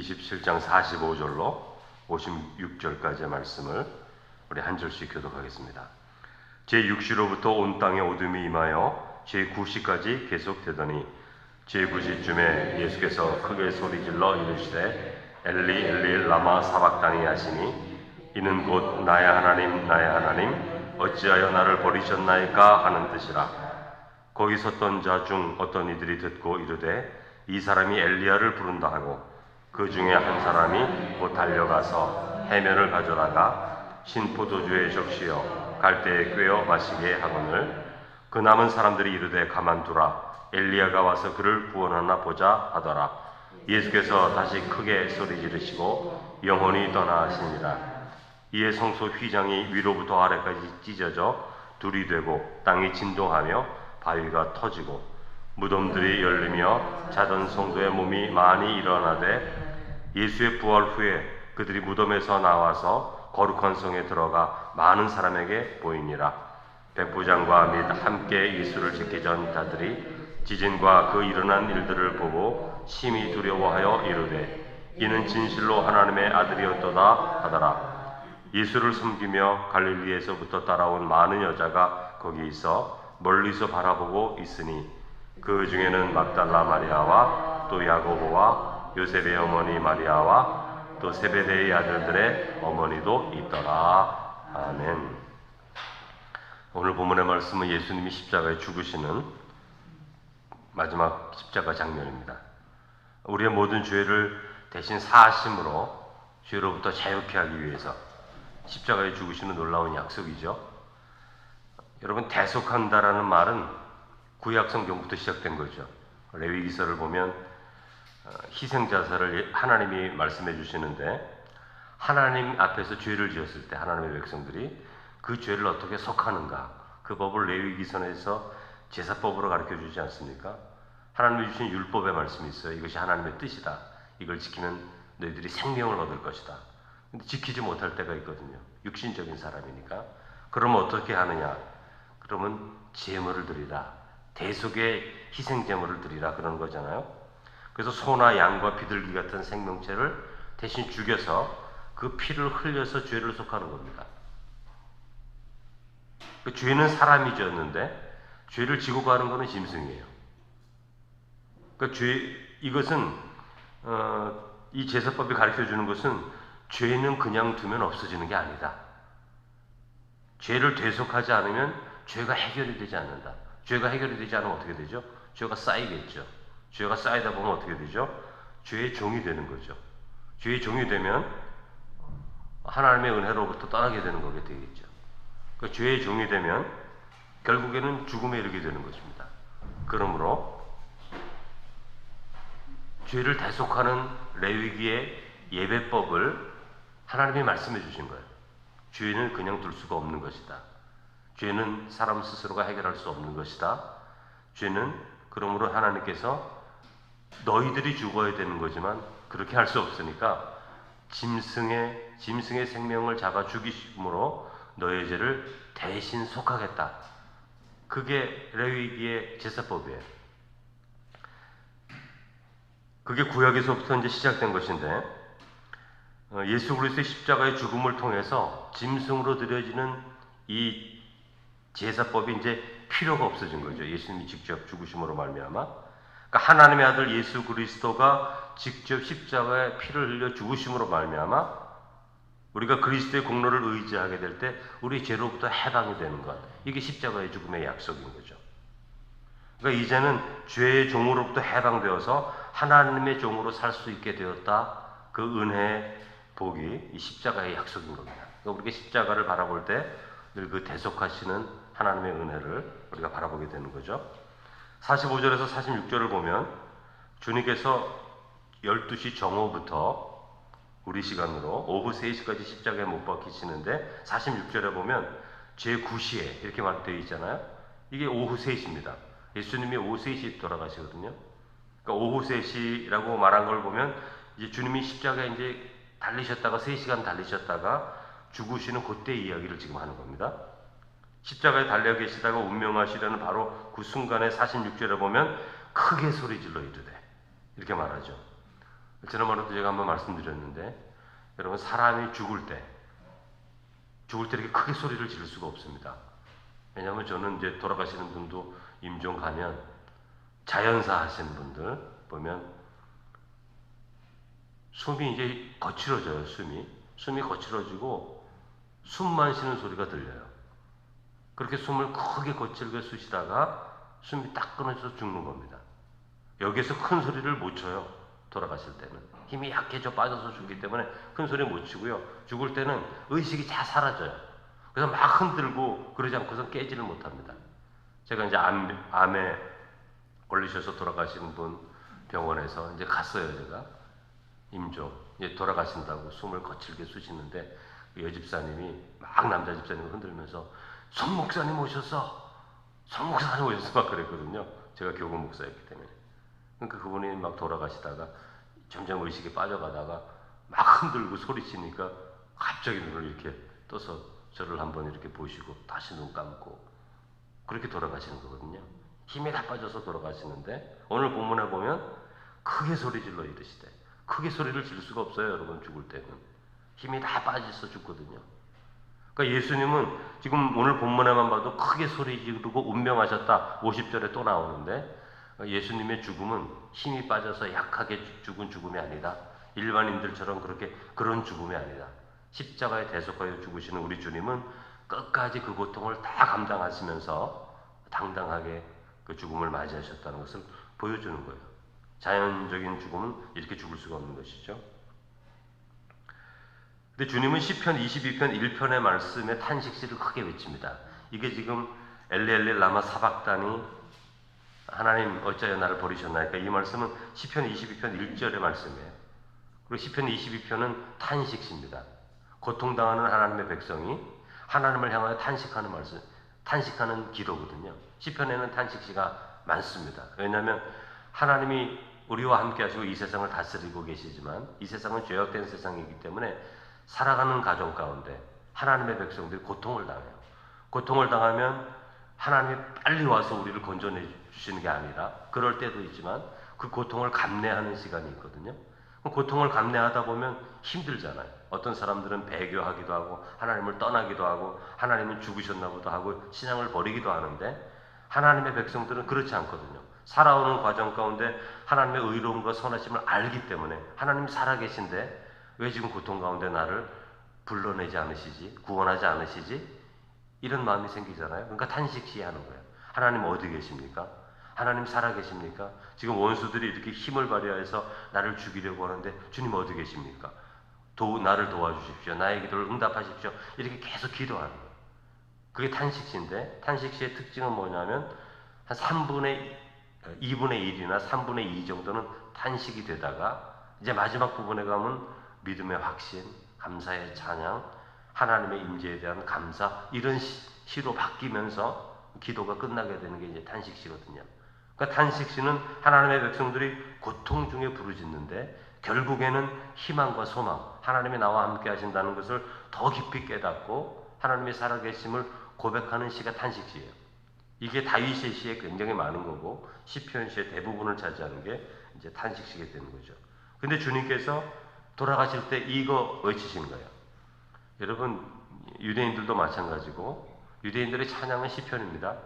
27장 45절로 56절까지의 말씀을 우리 한 절씩 교독하겠습니다. 제6시로부터 온 땅에 어둠이 임하여 제9시까지 계속되더니 제9시쯤에 예수께서 크게 소리질러 이르시되 엘리 엘리 라마 사박다니 하시니 이는 곧 나의 하나님 나의 하나님 어찌하여 나를 버리셨나이까 하는 뜻이라 거기 섰던 자 중 어떤 이들이 듣고 이르되 이 사람이 엘리야를 부른다 하고 그 중에 한 사람이 곧 달려가서 해면을 가져다가 신포도주에 적시어 갈대에 꿰어 마시게 하거늘 그 남은 사람들이 이르되 가만두라. 엘리야가 와서 그를 구원하나 보자 하더라. 예수께서 다시 크게 소리 지르시고 영혼이 떠나시니라. 이에 성소 휘장이 위로부터 아래까지 찢어져 둘이 되고 땅이 진동하며 바위가 터지고 무덤들이 열리며 자던 성도의 몸이 많이 일어나되 예수의 부활 후에 그들이 무덤에서 나와서 거룩한 성에 들어가 많은 사람에게 보이니라. 백부장과 및 함께 예수를 전 자들이 지진과 그 일어난 일들을 보고 심히 두려워하여 이르되 이는 진실로 하나님의 아들이었도다 하더라. 예수를 섬기며 갈릴리에서부터 따라온 많은 여자가 거기 있어 멀리서 바라보고 있으니 그 중에는 막달라 마리아와 또 야고보와 요셉의 어머니 마리아와 또 세베대의 아들들의 어머니도 있더라. 아멘. 오늘 본문의 말씀은 예수님이 십자가에 죽으시는 마지막 십자가 장면입니다. 우리의 모든 죄를 대신 사하심으로 죄로부터 자유케 하기 위해서 십자가에 죽으시는 놀라운 약속이죠. 여러분 대속한다라는 말은 구약 성경부터 시작된 거죠. 레위기서를 보면 어, 희생 자사를 하나님이 말씀해 주시는데 하나님 앞에서 죄를 지었을 때 하나님의 백성들이 그 죄를 어떻게 속하는가 그 법을 레위기서에서 제사법으로 가르쳐 주지 않습니까? 하나님이 주신 율법의 말씀이 있어요. 이것이 하나님의 뜻이다. 이걸 지키면 너희들이 생명을 얻을 것이다. 근데 지키지 못할 때가 있거든요. 육신적인 사람이니까. 그러면 어떻게 하느냐? 그러면 제물을 드리라. 대속의 희생 제물을 드리라 그런 거잖아요. 그래서 소나 양과 비둘기 같은 생명체를 대신 죽여서 그 피를 흘려서 죄를 속하는 겁니다. 그 죄는 사람이 지었는데 죄를 지고 가는 것은 짐승이에요. 그 죄, 이것은 어, 이 제사법이 가르쳐 주는 것은 죄는 그냥 두면 없어지는 게 아니다. 죄를 되속하지 않으면 죄가 해결이 되지 않는다. 죄가 해결이 되지 않으면 어떻게 되죠? 죄가 쌓이겠죠. 죄가 쌓이다 보면 어떻게 되죠? 죄의 종이 되는 거죠. 죄의 종이 되면 하나님의 은혜로부터 떠나게 되는 거게 되겠죠. 그 죄의 종이 되면 결국에는 죽음에 이르게 되는 것입니다. 그러므로 죄를 대속하는 레위기의 예배법을 하나님이 말씀해 주신 거예요. 죄는 그냥 둘 수가 없는 것이다. 죄는 사람 스스로가 해결할 수 없는 것이다. 죄는 그러므로 하나님께서 너희들이 죽어야 되는 거지만 그렇게 할 수 없으니까 짐승의 짐승의 생명을 잡아 죽이심으로 너의 죄를 대신 속하겠다. 그게 레위기의 제사법이에요. 그게 구약에서부터 이제 시작된 것인데 어, 예수 그리스도의 십자가의 죽음을 통해서 짐승으로 드려지는 이 제사법이 이제 필요가 없어진 거죠. 예수님이 직접 죽으심으로 말미암아. 그러니까 하나님의 아들 예수 그리스도가 직접 십자가에 피를 흘려 죽으심으로 말미암아 우리가 그리스도의 공로를 의지하게 될 때 우리 죄로부터 해방이 되는 것. 이게 십자가의 죽음의 약속인 거죠. 그러니까 이제는 죄의 종으로부터 해방되어서 하나님의 종으로 살 수 있게 되었다. 그 은혜의 복이 이 십자가의 약속인 겁니다. 그러니까 우리가 십자가를 바라볼 때 늘 그 대속하시는 하나님의 은혜를 우리가 바라보게 되는 거죠. 45절에서 46절을 보면 주님께서 12시 정오부터 우리 시간으로 오후 3시까지 십자가에 못 박히시는데 46절에 보면 제9시에 이렇게 말되어 있잖아요. 이게 오후 3시입니다. 예수님이 오후 3시 돌아가시거든요. 그러니까 오후 3시라고 말한 걸 보면 이제 주님이 십자가에 이제 달리셨다가 3시간 달리셨다가 죽으시는 그때 이야기를 지금 하는 겁니다. 십자가에 달려 계시다가 운명하시려는 바로 그 순간에 46절에 보면 크게 소리 질러 이르되 이렇게 말하죠. 지난번에도 제가 한번 말씀드렸는데 여러분 사람이 죽을 때 죽을 때 이렇게 크게 소리를 지를 수가 없습니다. 왜냐하면 저는 이제 돌아가시는 분도 임종 가면 자연사 하시는 분들 보면 숨이 이제 거칠어져요. 숨이 숨이 거칠어지고 숨만 쉬는 소리가 들려요. 그렇게 숨을 크게 거칠게 쉬시다가 숨이 딱 끊어져서 죽는 겁니다. 여기에서 큰 소리를 못 쳐요. 돌아가실 때는 힘이 약해져 빠져서 죽기 때문에 큰 소리 못 치고요. 죽을 때는 의식이 다 사라져요. 그래서 막 흔들고 그러지 않고서 깨지를 못합니다. 제가 이제 암, 암에 걸리셔서 돌아가시는 분 병원에서 이제 갔어요. 제가 임종 이제 돌아가신다고 숨을 거칠게 쉬시는데 그 여집사님이 막 남자 집사님을 흔들면서 son 목사님 오셨어. son 목사님 오셨어 막 그랬거든요. 제가 교구 목사였기 때문에. 그러니까 그분이 막 돌아가시다가 점점 의식에 빠져가다가 막 흔들고 소리치니까 갑자기 눈을 이렇게 떠서 저를 한번 이렇게 보시고 다시 눈 감고 그렇게 돌아가시는 거거든요. 힘이 다 빠져서 돌아가시는데 오늘 본문에 보면 크게 소리 질러 이르시대. 크게 소리를 질 수가 없어요, 여러분 죽을 때는 힘이 다 빠져서 죽거든요. 그러니까 예수님은 지금 오늘 본문에만 봐도 크게 소리 지르고 운명하셨다 50절에 또 나오는데 예수님의 죽음은 힘이 빠져서 약하게 죽은 죽음이 아니다. 일반인들처럼 그렇게 그런 죽음이 아니다. 십자가에 대속하여 죽으시는 우리 주님은 끝까지 그 고통을 다 감당하시면서 당당하게 그 죽음을 맞이하셨다는 것을 보여주는 거예요. 자연적인 죽음은 이렇게 죽을 수가 없는 것이죠. 근데 주님은 시편 22편 1편의 말씀에 탄식시를 크게 외칩니다. 이게 지금 엘리엘리 라마 사박단이 하나님 어찌하여 나를 버리셨나이까 이 말씀은 시편 22편 1절의 말씀이에요. 그리고 시편 22편은 탄식시입니다. 고통당하는 하나님의 백성이 하나님을 향하여 탄식하는 말씀, 탄식하는 기도거든요. 시편에는 탄식시가 많습니다. 왜냐하면 하나님이 우리와 함께 하시고 이 세상을 다스리고 계시지만 이 세상은 죄악된 세상이기 때문에 살아가는 가정 가운데 하나님의 백성들이 고통을 당해요. 고통을 당하면 하나님이 빨리 와서 우리를 건져내 주시는 게 아니라 그럴 때도 있지만 그 고통을 감내하는 시간이 있거든요. 고통을 감내하다 보면 힘들잖아요. 어떤 사람들은 배교하기도 하고 하나님을 떠나기도 하고 하나님은 죽으셨나 보다 하고 신앙을 버리기도 하는데 하나님의 백성들은 그렇지 않거든요. 살아오는 과정 가운데 하나님의 의로움과 선하심을 알기 때문에 하나님이 살아계신데 왜 지금 고통 가운데 나를 불러내지 않으시지? 구원하지 않으시지? 이런 마음이 생기잖아요. 그러니까 탄식시 하는 거예요. 하나님 어디 계십니까? 하나님 살아 계십니까? 지금 원수들이 이렇게 힘을 발휘해서 나를 죽이려고 하는데 주님 어디 계십니까? 도, 나를 도와주십시오. 나의 기도를 응답하십시오. 이렇게 계속 기도하는 거예요. 그게 탄식시인데 탄식시의 특징은 뭐냐면 한 3분의 2분의 1이나 3분의 2 정도는 탄식이 되다가 이제 마지막 부분에 가면 믿음의 확신, 감사의 찬양, 하나님의 임재에 대한 감사 이런 시, 로 바뀌면서 기도가 끝나게 되는 게 이제 탄식시거든요. 그러니까 탄식시는 하나님의 백성들이 고통 중에 부르짖는데 결국에는 희망과 소망, 하나님이 나와 함께 하신다는 것을 더 깊이 깨닫고 하나님의 살아계심을 고백하는 시가 탄식시예요. 이게 다윗의 시에 굉장히 많은 거고 시편 시의 대부분을 차지하는 게 이제 탄식시가 되는 거죠. 근데 주님께서 돌아가실 때 이거 외치신 거예요. 여러분 유대인들도 마찬가지고 유대인들의 찬양은 시편입니다.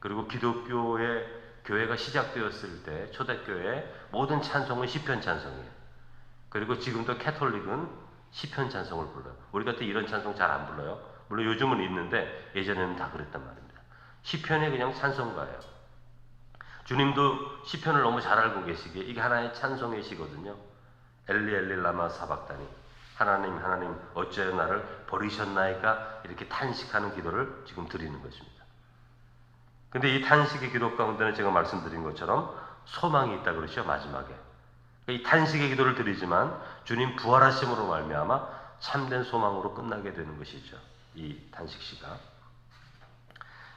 그리고 기독교의 교회가 시작되었을 때 초대교회 모든 찬송은 시편 찬송이에요. 그리고 지금도 캐톨릭은 시편 찬송을 불러요. 우리 같은 이런 찬송 잘 안 불러요. 물론 요즘은 있는데 예전에는 다 그랬단 말입니다. 시편이 그냥 찬송가예요. 주님도 시편을 너무 잘 알고 계시기에 이게 하나의 찬송의 시거든요. 엘리 엘리 라마 사박다니 하나님 하나님 어찌하여 나를 버리셨나이까 이렇게 탄식하는 기도를 지금 드리는 것입니다. 근데 이 탄식의 기도 가운데는 제가 말씀드린 것처럼 소망이 있다 그러죠 마지막에 이 탄식의 기도를 드리지만 주님 부활하심으로 말미암아 참된 소망으로 끝나게 되는 것이죠. 이 탄식시가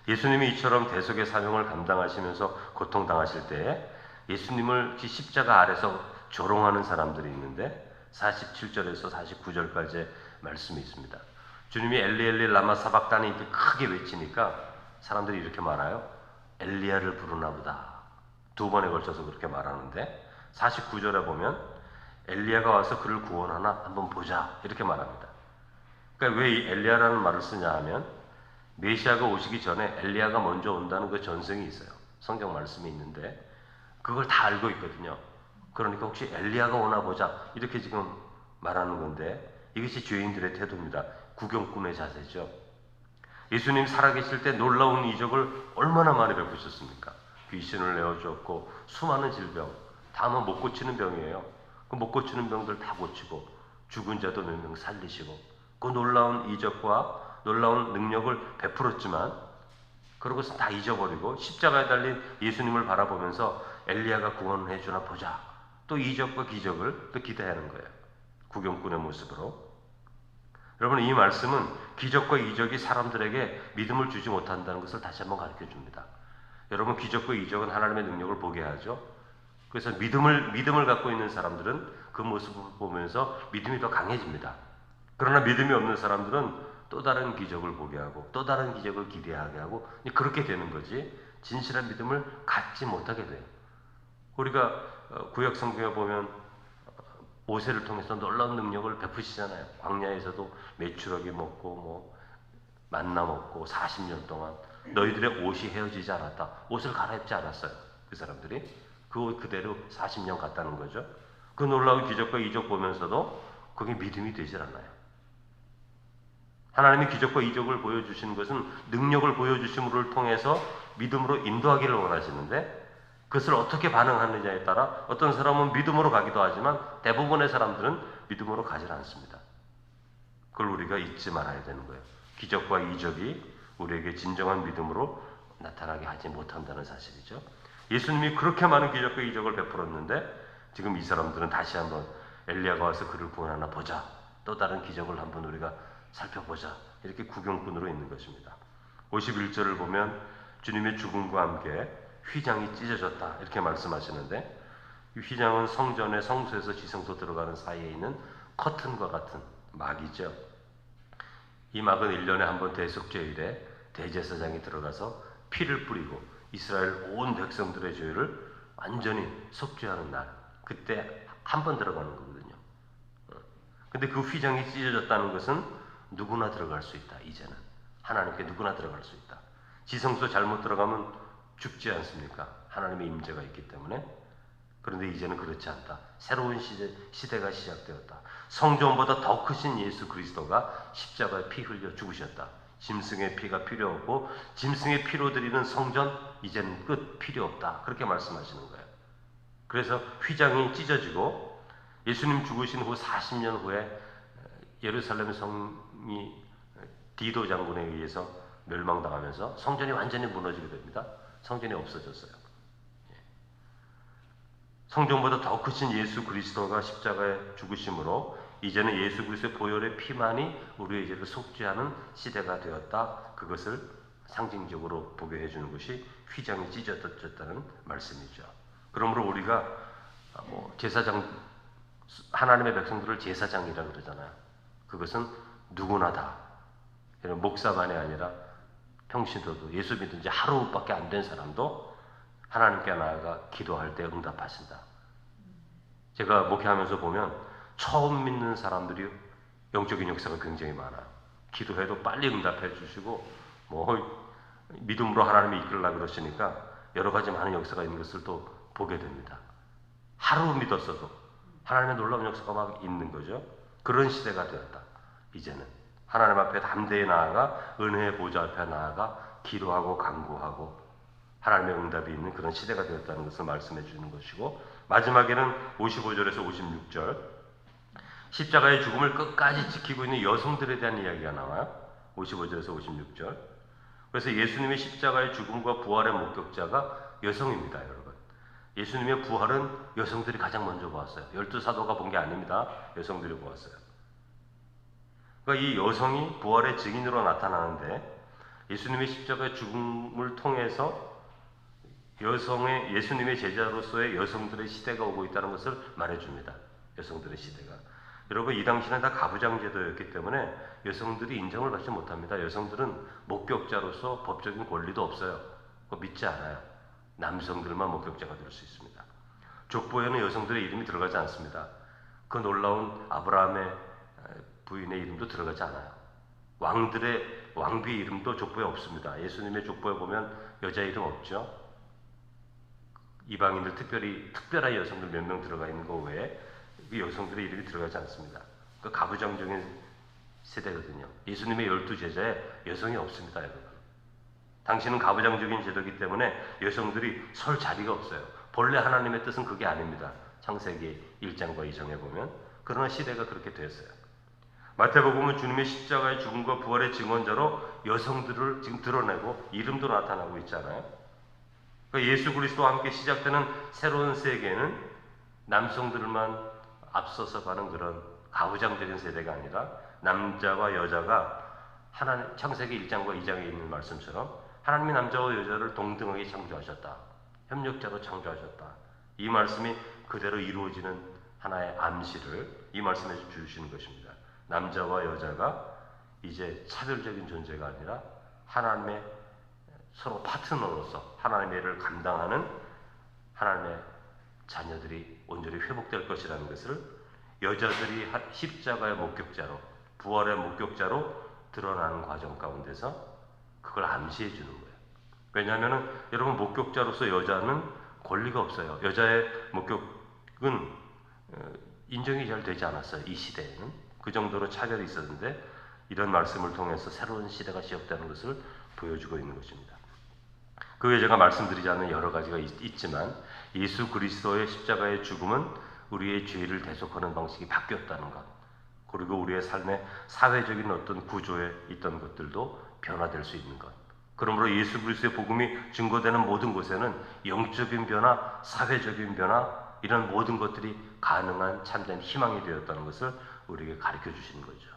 예수님이 이처럼 대속의 사명을 감당하시면서 고통당하실 때 예수님을 십자가 아래서 조롱하는 사람들이 있는데 47절에서 49절까지 말씀이 있습니다. 주님이 엘리 엘리 라마 사박단이 이렇게 크게 외치니까 사람들이 이렇게 말아요. 엘리야를 부르나 보다. 두 번에 걸쳐서 그렇게 말하는데 49절에 보면 엘리야가 와서 그를 구원하나 한번 보자 이렇게 말합니다. 그러니까 왜 이 엘리야라는 말을 쓰냐 하면 메시아가 오시기 전에 엘리야가 먼저 온다는 그 전승이 있어요. 성경 말씀이 있는데 그걸 다 알고 있거든요. 그러니까 혹시 엘리야가 오나 보자 이렇게 지금 말하는 건데 이것이 죄인들의 태도입니다. 구경꾼의 자세죠. 예수님 살아계실 때 놀라운 이적을 얼마나 많이 베푸셨습니까? 귀신을 내어주었고 수많은 질병 다만 못 고치는 병이에요. 그 못 고치는 병들 다 고치고 죽은 자도 몇 명 살리시고 그 놀라운 이적과 놀라운 능력을 베풀었지만 그러고서 다 잊어버리고 십자가에 달린 예수님을 바라보면서 엘리야가 구원해 주나 보자. 또 이적과 기적을 또 기대하는 거예요. 구경꾼의 모습으로. 여러분 이 말씀은 기적과 이적이 사람들에게 믿음을 주지 못한다는 것을 다시 한번 가르쳐 줍니다. 여러분 기적과 이적은 하나님의 능력을 보게 하죠. 그래서 믿음을 믿음을 갖고 있는 사람들은 그 모습을 보면서 믿음이 더 강해집니다. 그러나 믿음이 없는 사람들은 또 다른 기적을 보게 하고 또 다른 기적을 기대하게 하고 그렇게 되는 거지 진실한 믿음을 갖지 못하게 돼요. 우리가 어, 구약 성경에 보면 모세를 통해서 놀라운 능력을 베푸시잖아요. 광야에서도 메추라기 먹고 뭐 만나 먹고 40년 동안 너희들의 옷이 헤어지지 않았다. 옷을 갈아입지 않았어요. 그 사람들이 그 옷 그대로 40년 갔다는 거죠. 그 놀라운 기적과 이적 보면서도 그게 믿음이 되질 않아요. 하나님이 기적과 이적을 보여주시는 것은 능력을 보여주심을 통해서 믿음으로 인도하기를 원하시는데 그것을 어떻게 반응하느냐에 따라 어떤 사람은 믿음으로 가기도 하지만 대부분의 사람들은 믿음으로 가지 않습니다. 그걸 우리가 잊지 말아야 되는 거예요. 기적과 이적이 우리에게 진정한 믿음으로 나타나게 하지 못한다는 사실이죠. 예수님이 그렇게 많은 기적과 이적을 베풀었는데 지금 이 사람들은 다시 한번 엘리야가 와서 그를 구원하나 보자. 또 다른 기적을 한번 우리가 살펴보자. 이렇게 구경꾼으로 있는 것입니다. 51절을 보면 주님의 죽음과 함께 휘장이 찢어졌다. 이렇게 말씀하시는데 이 휘장은 성전의 성소에서 지성소 들어가는 사이에 있는 커튼과 같은 막이죠. 이 막은 1년에 한 번 대속죄일에 대제사장이 들어가서 피를 뿌리고 이스라엘 온 백성들의 죄를 완전히 속죄하는 날 그때 한 번 들어가는 거거든요. 어. 근데 그 휘장이 찢어졌다는 것은 누구나 들어갈 수 있다. 이제는 하나님께 누구나 들어갈 수 있다. 지성소 잘못 들어가면 죽지 않습니까? 하나님의 임재가 있기 때문에. 그런데 이제는 그렇지 않다. 새로운 시대, 시대 가 시작되었다. 성전보다 더 크신 예수 그리스도가 십자가에 피 흘려 죽으셨다. 짐승의 피가 필요 없고 짐승의 피로 드리는 성전 이제는 끝 필요 없다. 그렇게 말씀하시는 거예요. 그래서 휘장이 찢어지고 예수님 죽으신 후 40년 후에 예루살렘 성이 디도 장군에 의해서 멸망당하면서 성전이 완전히 무너지게 됩니다. 성전이 없어졌어요. 예. 성전보다 더 크신 예수 그리스도가 십자가에 죽으심으로 이제는 예수 그리스도의 보혈의 피만이 우리의 죄를 속죄하는 시대가 되었다. 그것을 상징적으로 보게 해주는 것이 휘장이 찢어졌다는 말씀이죠. 그러므로 우리가 뭐 제사장 하나님의 백성들을 제사장이라 그러잖아요. 그것은 누구나 다 목사만이 아니라 평신도도 예수 믿은 지 하루밖에 안 된 사람도 하나님께 나아가 기도할 때 응답하신다. 제가 목회하면서 보면 처음 믿는 사람들이 영적인 역사가 굉장히 많아요. 기도해도 빨리 응답해 주시고 뭐 믿음으로 하나님이 이끌라 그러시니까 여러 가지 많은 역사가 있는 것을 또 보게 됩니다. 하루 믿었어도 하나님의 놀라운 역사가 막 있는 거죠. 그런 시대가 되었다. 이제는 하나님 앞에 담대히 나아가 은혜의 보좌 앞에 나아가 기도하고 간구하고 하나님의 응답이 있는 그런 시대가 되었다는 것을 말씀해 주는 것이고 마지막에는 55절에서 56절 십자가의 죽음을 끝까지 지키고 있는 여성들에 대한 이야기가 나와요. 55절에서 56절. 그래서 예수님의 십자가의 죽음과 부활의 목격자가 여성입니다, 여러분. 예수님의 부활은 여성들이 가장 먼저 보았어요. 열두 사도가 본 게 아닙니다. 여성들이 보았어요. 그러니까 이 여성이 부활의 증인으로 나타나는데 예수님의 십자가의 죽음을 통해서 여성의 예수님의 제자로서의 여성들의 시대가 오고 있다는 것을 말해줍니다. 여성들의 시대가. 여러분 이 당시는 다 가부장 제도였기 때문에 여성들이 인정을 받지 못합니다. 여성들은 목격자로서 법적인 권리도 없어요. 믿지 않아요. 남성들만 목격자가 될 수 있습니다. 족보에는 여성들의 이름이 들어가지 않습니다. 그 놀라운 아브라함의 에, 부인의 이름도 들어가지 않아요. 왕들의 왕비 이름도 족보에 없습니다. 예수님의 족보에 보면 여자 이름 없죠. 이방인들 특별히 특별한 여성들 몇 명 들어가 있는 거 외에 그 여성들의 이름이 들어가지 않습니다. 그 가부장적인 세대거든요. 예수님의 열두 제자에 여성이 없습니다, 여러분. 당신은 가부장적인 제도이기 때문에 여성들이 설 자리가 없어요. 본래 하나님의 뜻은 그게 아닙니다. 창세기 1장과 2장에 보면 그러나 시대가 그렇게 됐어요. 마태복음은 주님의 십자가의 죽음과 부활의 증언자로 여성들을 지금 드러내고 이름도 나타나고 있잖아요. 그러니까 예수 그리스도와 함께 시작되는 새로운 세계는 남성들만 앞서서 가는 그런 가부장적인 세대가 아니라 남자와 여자가 하나님 창세기 1장과 2장에 있는 말씀처럼 하나님이 남자와 여자를 동등하게 창조하셨다. 협력자로 창조하셨다. 이 말씀이 그대로 이루어지는 하나의 암시를 이 말씀에 주시는 것입니다. 남자와 여자가 이제 차별적인 존재가 아니라 하나님의 서로 파트너로서 하나님의 일을 감당하는 하나님의 자녀들이 온전히 회복될 것이라는 것을 여자들이 십자가의 목격자로 부활의 목격자로 드러나는 과정 가운데서 그걸 암시해 주는 거예요. 왜냐하면 여러분 목격자로서 여자는 권리가 없어요. 여자의 목격은 어, 인정이 잘 되지 않았어요. 이 시대에는 그 정도로 차별이 있었는데 이런 말씀을 통해서 새로운 시대가 시작되는 것을 보여주고 있는 것입니다. 그 외에 제가 말씀드리지 않은 여러 가지가 있, 지만 예수 그리스도의 십자가의 죽음은 우리의 죄를 대속하는 방식이 바뀌었다는 것, 그리고 우리의 삶의 사회적인 어떤 구조에 있던 것들도 변화될 수 있는 것. 그러므로 예수 그리스도의 복음이 증거되는 모든 곳에는 영적인 변화, 사회적인 변화 이런 모든 것들이 가능한 참된 희망이 되었다는 것을 우리에게 가르쳐 주시는 거죠.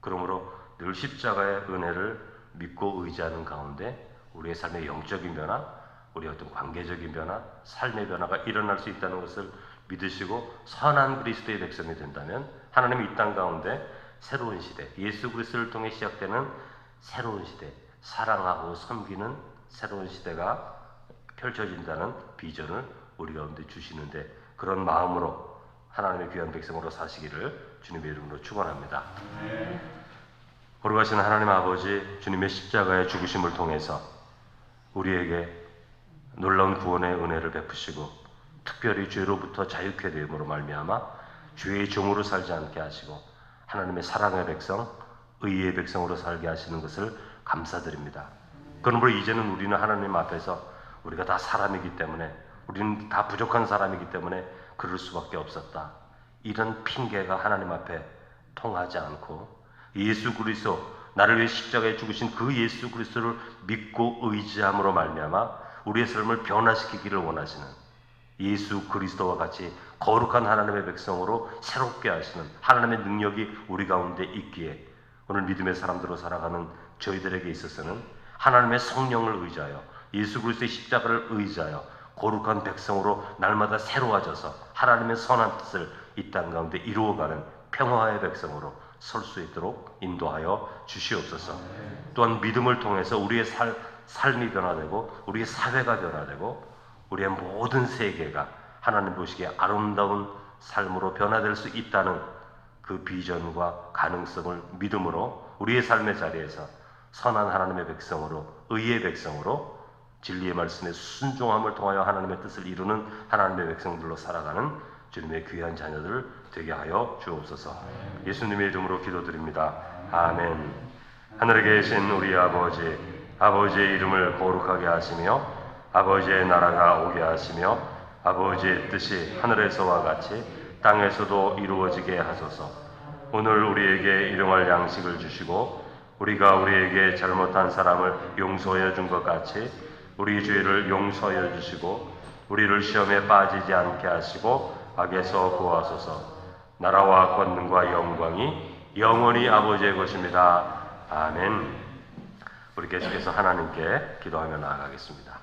그러므로 늘 십자가의 은혜를 믿고 의지하는 가운데 우리의 삶의 영적인 변화, 우리의 어떤 관계적인 변화, 삶의 변화가 일어날 수 있다는 것을 믿으시고 선한 그리스도의 백성이 된다면 하나님이 이 땅 가운데 새로운 시대, 예수 그리스도를 통해 시작되는 새로운 시대, 사랑하고 섬기는 새로운 시대가 펼쳐진다는 비전을 우리 가운데 주시는데 그런 마음으로 하나님의 귀한 백성으로 사시기를 주님의 이름으로 축원합니다. 거룩하신 하나님 아버지 주님의 십자가의 죽으심을 통해서 우리에게 놀라운 구원의 은혜를 베푸시고 특별히 죄로부터 자유케 되음으로 말미암아 죄의 종으로 살지 않게 하시고 하나님의 사랑의 백성, 의의 백성으로 살게 하시는 것을 감사드립니다. 그러므로 이제는 우리는 하나님 앞에서 우리가 다 사람이기 때문에 우리는 다 부족한 사람이기 때문에 그럴 수밖에 없었다. 이런 핑계가 하나님 앞에 통하지 않고 예수 그리스도 나를 위해 십자가에 죽으신 그 예수 그리스도를 믿고 의지함으로 말미암아 우리의 삶을 변화시키기를 원하시는 예수 그리스도와 같이 거룩한 하나님의 백성으로 새롭게 하시는 하나님의 능력이 우리 가운데 있기에 오늘 믿음의 사람들로 살아가는 저희들에게 있어서는 하나님의 성령을 의지하여 예수 그리스도의 십자가를 의지하여 거룩한 백성으로 날마다 새로워져서 하나님의 선한 뜻을 이 땅 가운데 이루어가는 평화의 백성으로 설 수 있도록 인도하여 주시옵소서. 또한 믿음을 통해서 우리의 살, 삶이 변화되고 우리의 사회가 변화되고 우리의 모든 세계가 하나님 보시기에 아름다운 삶으로 변화될 수 있다는 그 비전과 가능성을 믿음으로 우리의 삶의 자리에서 선한 하나님의 백성으로 의의 백성으로 진리의 말씀에 순종함을 통하여 하나님의 뜻을 이루는 하나님의 백성들로 살아가는 주님의 귀한 자녀들 되게 하여 주옵소서. 예수님의 이름으로 기도드립니다. 아멘. 하늘에 계신 우리 아버지, 아버지의 이름을 거룩하게 하시며 아버지의 나라가 오게 하시며 아버지의 뜻이 하늘에서와 같이 땅에서도 이루어지게 하소서. 오늘 우리에게 일용할 양식을 주시고 우리가 우리에게 잘못한 사람을 용서해 준 것 같이 우리 죄를 용서해 주시고 우리를 시험에 빠지지 않게 하시고 악에서 구하소서. 나라와 권능과 영광이 영원히 아버지의 것입니다. 아멘. 우리 계속해서 하나님께 기도하며 나아가겠습니다.